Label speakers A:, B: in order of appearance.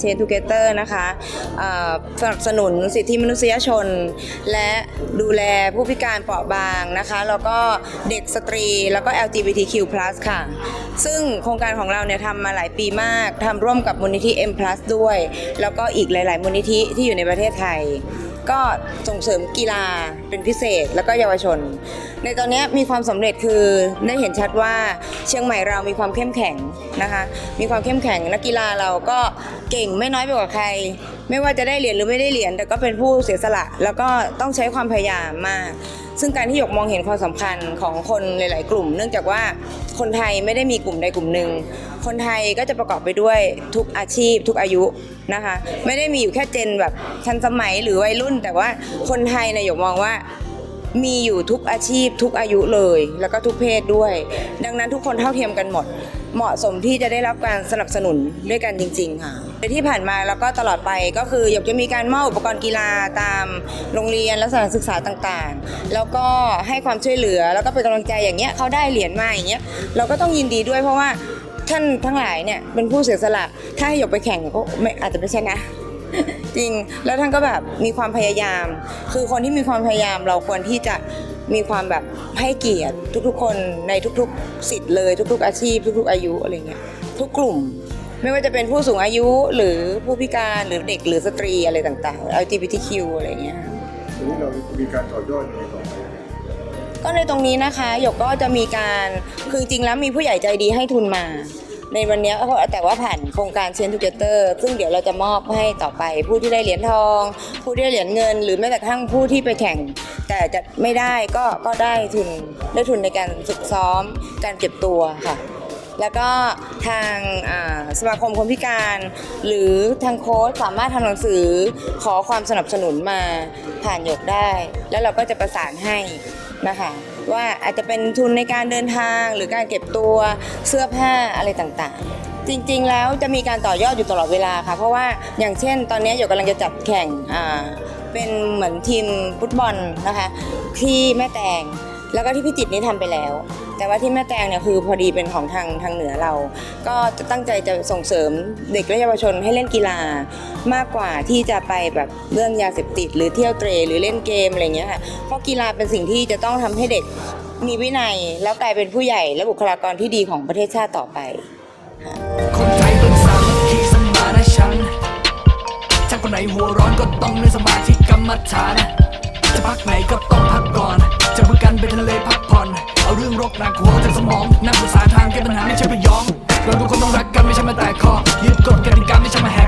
A: Change Together นะคะสนับสนุนสิทธิมนุษยชน และดูแลผู้พิการเปราะบางนะคะ แล้วก็เด็กสตรี แล้วก็ LGBTQ+ ค่ะ ซึ่งโครงการของเราเนี่ยทำมาหลายปีมากทำร่วมกับมูลนิธิ M+ ด้วย แล้วก็อีกหลาย ๆ มูลนิธิที่อยู่ในประเทศไทยก็ส่งเสริมกีฬาเป็นพิเศษแล้วก็เยาวชน ในตอนนี้มีความสำเร็จคือได้เห็นชัดว่าเชียงใหม่เรามีความเข้มแข็งนะคะ มีความเข้มแข็งนักกีฬาเราก็เก่งไม่น้อยไปกว่าใคร ไม่ว่าจะได้เหรียญหรือไม่ได้เหรียญแต่ก็เป็นผู้เสียสละ แล้วก็ต้องใช้ความพยายามมาก ซึ่งการที่หยกมองเห็นความสำคัญของคนหลาย ๆ กลุ่ม เนื่องจากว่าคนไทยไม่ได้มีกลุ่มใดกลุ่มหนึ่งคนไทยก็จะประกอบไปด้วยทุกอาชีพ ทุกอายุนะคะ ไม่ได้มีอยู่แค่เจนแบบทันสมัยหรือวัยรุ่น แต่ว่าคนไทยเนี่ยหยกมองว่ามีอยู่ทุกอาชีพ ทุกอายุเลย แล้วก็ทุกเพศด้วย ดังนั้นทุกคนเท่าเทียมกันหมด เหมาะสมที่จะได้รับการสนับสนุนด้วยกันจริง ๆ ค่ะที่ผ่านมาแล้วก็ตลอดไปก็คืออยกจะมีการมอบอุปกรณ์กีฬาตามโรงเรียนและสถานศึกษาต่างๆ แล้วก็ให้ความช่วยเหลือแล้วก็เป็นกำลังใจอย่างเงี้ยเขาได้เหรียญมาอย่างเงี้ยเราก็ต้องยินดีด้วยเพราะว่าท่านทั้งหลายเนี่ยเป็นผู้เสียสละถ้าให้หยกไปแข่งก็ไม่อาจจะไม่ชนะจริงแล้วท่านก็แบบมีความพยายาม คือคนที่มีความพยายามเราควรที่จะ มีความแบบให้เกียรติทุกๆ คนในทุกๆสิทธิ์เลย ทุก ๆ อาชีพ ทุก ๆ อายุอะไรเงี้ยทุกกลุ่ม ไม่ว่าจะเป็นผู้สูงอายุหรือผู้พิการหรือเด็กหรือสตรีอะไรต่างๆ LGBTQ อะไรเงี้ย
B: ทีนี้เรามีการต่อยอดยังไงต่อไป
A: ก็ในตรงนี้นะคะหยกก็จะมีการคือจริงๆแล้วมีผู้ใหญ่ใจดีให้ทุนมา ในวันนี้แต่ว่าผ่านโครงการเชนทูเกเตอร์ซึ่งเดี๋ยวเราจะมอบให้ต่อไปผู้ที่ได้เหรียญทอง ผู้ที่ได้เหรียญเงิน หรือแม้แต่ทั่งผู้ที่ไปแข่ง แต่จะไม่ได้ก็ก็ได้ทุนได้ทุนในการฝึกซ้อมการเก็บตัวค่ะแล้วก็ทางสมาคมคนพิการ หรือทางโค้ชสามารถทำหนังสือขอความสนับสนุนมาผ่านหยกได้ แล้วเราก็จะประสานให้นะคะ ว่าอาจจะเป็นทุนในการเดินทางหรือการเก็บตัวเสื้อผ้าอะไรต่างๆ จริงๆแล้วจะมีการต่อยอดอยู่ตลอดเวลาค่ะ เพราะว่าอย่างเช่น ตอนนี้หยกกำลังจะจัดแข่งเป็นเหมือนทีมฟุตบอลนะคะที่แม่แตง แล้วก็ที่พิจิตรนี่ทำไปแล้ว แต่ว่าที่แม่แตงเนี่ยคือพอดีเป็นของทางทางเหนือเรา ก็จะตั้งใจจะส่งเสริมเด็กและเยาวชนให้เล่นกีฬามากกว่าที่จะไปแบบเรื่องยาเสพติด หรือเที่ยวเตรหรือเล่นเกมอะไรเงี้ยค่ะเพราะกีฬาเป็นสิ่งที่จะต้องทำให้เด็กมีวินัย แล้วกลายเป็นผู้ใหญ่และบุคลากรที่ดีของประเทศชาติต่อไป
C: คนไทยต้องสามัคคีสมานะฉันถ้าคนไหนหัวร้อนก็ต้องในสมาธิกรรมฐานจะพักไหนก็ต้องพักก่อนจะ กันไปทะเลพักผ่อน เอาเรื่องรกหนักหัวจากสมองนั่งปรึกษาทางแก้ปัญหาไม่ใช่ไปยองเราทุกคนต้องรักกันไม่ใช่มาแตกคอยึดกฎกติกาไม่ใช่มาแหก